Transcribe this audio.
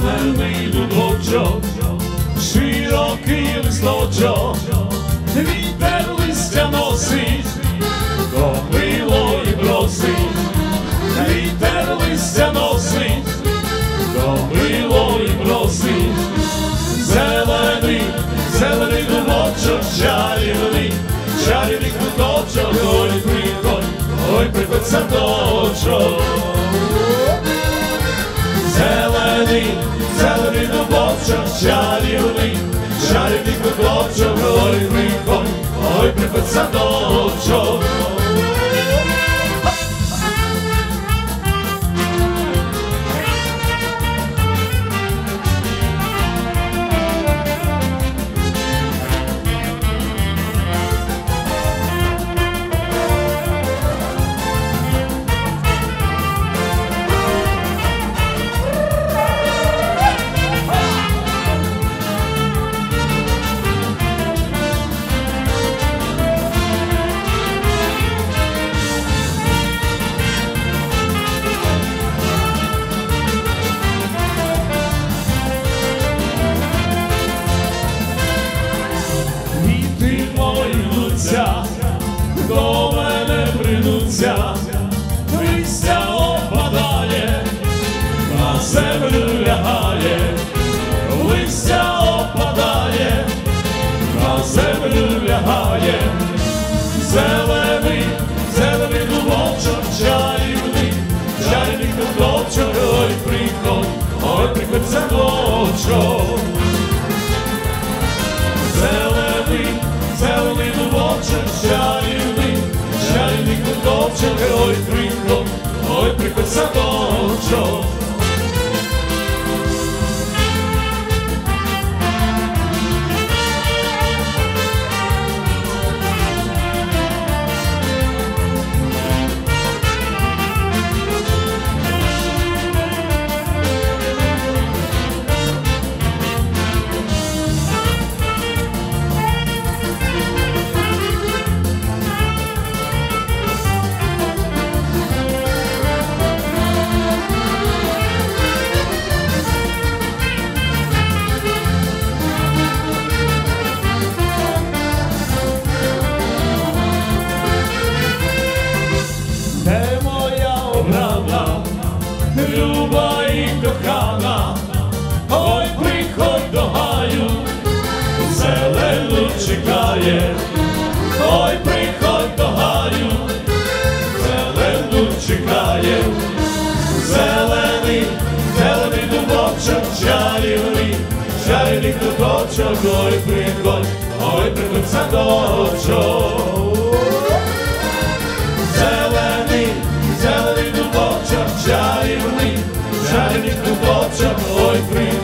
зелений лугочок, широкий листочок, вітер листя носить, до милої просить, вітер листя носить, до милої просить, зелений, зелений лугочок, чарівний, чарівний куточок, ой, приходь, ой, приходь садочок. Дубочок, чарівний, чарівний куточок, ой, приходь, ой, приходь садочок. До мене придуться, dolce che ho il brillo, ho il preferenza dolce обрана, люба і кохана, ой, приходь до гаю, зелену чекає, ой, приходь до гаю, зелену чекає, зелений, зелений дубочок, чарівний, чарівний куточок, ой, приходь, ой, приходь садочок. Żal mi tu dobrze, oj, prym.